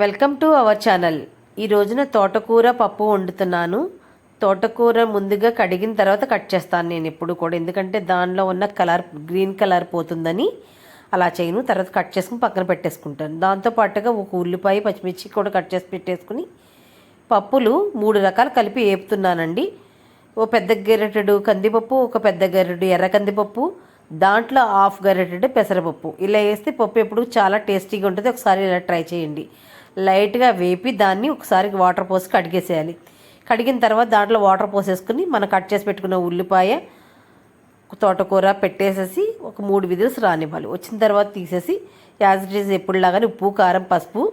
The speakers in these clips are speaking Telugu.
Welcome to our channel. ఈ రోజున తోటకూర పప్పు వండుతున్నాను. తోటకూర ముందుగా కడిగిన తర్వాత కట్ చేస్తాను నేను ఎప్పుడు కూడా. ఎందుకంటే దానిలో ఉన్న కలర్ గ్రీన్ కలర్ పోతుందని అలా చేయను. తర్వాత కట్ చేసుకుని పక్కన పెట్టేసుకుంటాను. దాంతో పాటుగా ఒక ఉల్లిపాయ పచ్చిమిర్చి కూడా కట్ చేసి పెట్టేసుకుని పప్పులు మూడు రకాలు కలిపి వేపుతున్నానండి ఓ పెద్ద గెరటెడు కందిపప్పు ఒక పెద్ద గెరటెడు ఎర్ర కందిపప్పు దాంట్లో హాఫ్ గెరెటెడు పెసరపప్పు. ఇలా వేస్తే పప్పు ఎప్పుడు చాలా టేస్టీగా ఉంటుంది. ఒకసారి ఇలా ట్రై చేయండి. లైట్గా వేపి దాన్ని ఒకసారి వాటర్ పోసి కడిగేసేయాలి. కడిగిన తర్వాత దాంట్లో వాటర్ పోసేసుకుని మనం కట్ చేసి పెట్టుకున్న ఉల్లిపాయ తోటకూర పెట్టేసేసి ఒక మూడు విధులు రానివ్వాలి. వచ్చిన తర్వాత తీసేసి యాజ్ ఇట్ ఈజ్ ఎప్పుడులాగానే ఉప్పు కారం పసుపు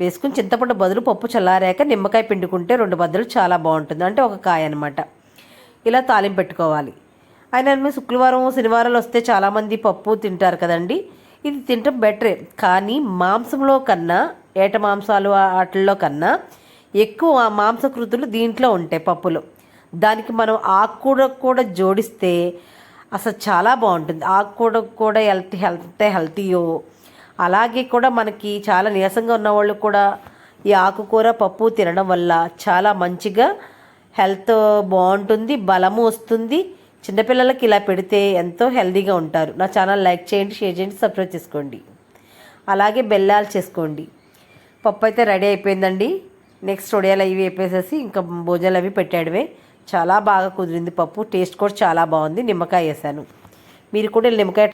వేసుకుని చింతపండు బదులు పప్పు చల్లారాక నిమ్మకాయ పిండుకుంటే రెండు బదులు చాలా బాగుంటుంది. అంటే ఒక కాయ అనమాట ఇలా తాలింపు పెట్టుకోవాలి. ఆయన శుక్రవారం శనివారాలు వస్తే చాలామంది పప్పు తింటారు కదండి. ఇది తినటం బెటరే. కానీ మాంసంలో కన్నా ఏట మాంసాలు వాటిల్లో కన్నా ఎక్కువ మాంసకృతులు దీంట్లో ఉంటాయి పప్పులో. దానికి మనం ఆకుకూర కూడా జోడిస్తే అసలు చాలా బాగుంటుంది. ఆకుకూర కూడా హెల్త్ హెల్త్ హెల్తీయో. అలాగే కూడా మనకి చాలా నీరసంగా ఉన్న వాళ్ళు కూడా ఈ ఆకుకూర పప్పు తినడం వల్ల చాలా మంచిగా హెల్త్ బాగుంటుంది బలము వస్తుంది. చిన్నపిల్లలకి ఇలా పెడితే ఎంతో హెల్దీగా ఉంటారు. నా ఛానల్ లైక్ చేయండి షేర్ చేయండి సబ్స్క్రైబ్ చేసుకోండి. అలాగే బెల్లాలు చేసుకోండి. పప్పు అయితే రెడీ అయిపోయిందండి. నెక్స్ట్ వడియాలు అవి వేపేసేసి ఇంకా భోజనాలు అవి పెట్టాడమే చాలా బాగా కుదిరింది పప్పు. టేస్ట్ కూడా చాలా బాగుంది. నిమ్మకాయ వేసాను. మీరు కూడా నిమ్మకాయ